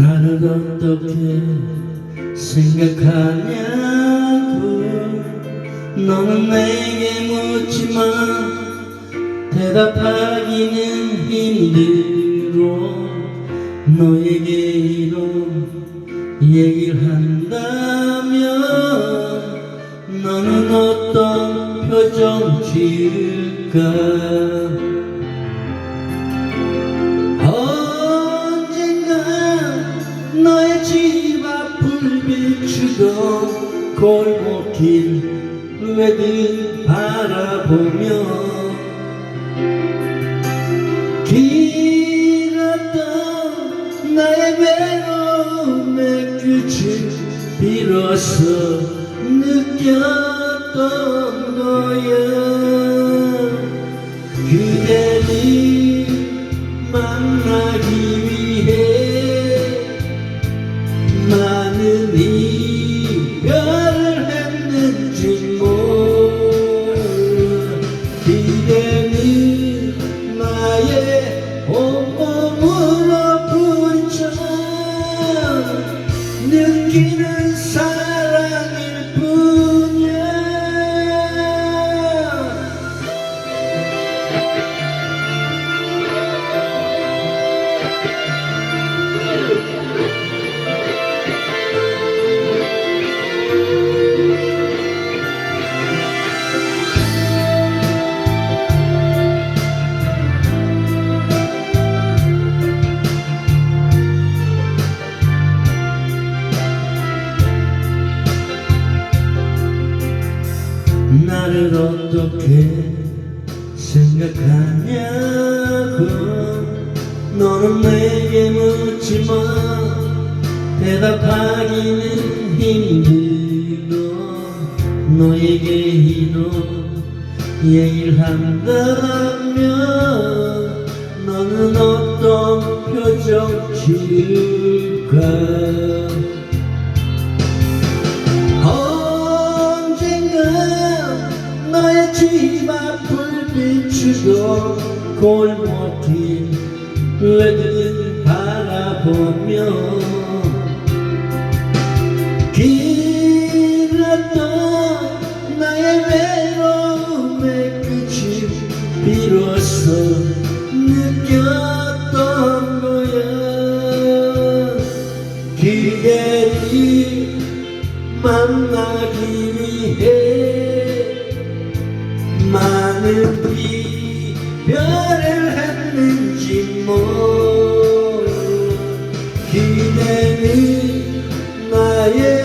나를 어떻게 생각하냐고 너는 내게 묻지만 대답하기는 힘들어 너에게 이런 얘기를 한다면 너는 어떤 표정 지을까 골목길 외들 바라보며 길었던 나의 외로움의 끝을 비로소 느꼈던 거야 나를 어떻게 생각하냐고. 너는 내게 묻지만 대답하기는 힘들어. 너에게 이런 얘기를 한다면 너는 어떤 표정 지을까 집 앞을 비추던 골목길 외들 바라보며 길었던 나의 외로움의 끝이 비로소 느꼈던 거야. 그대를 만나기 나는 이별을 했는지 모르 기대는 나의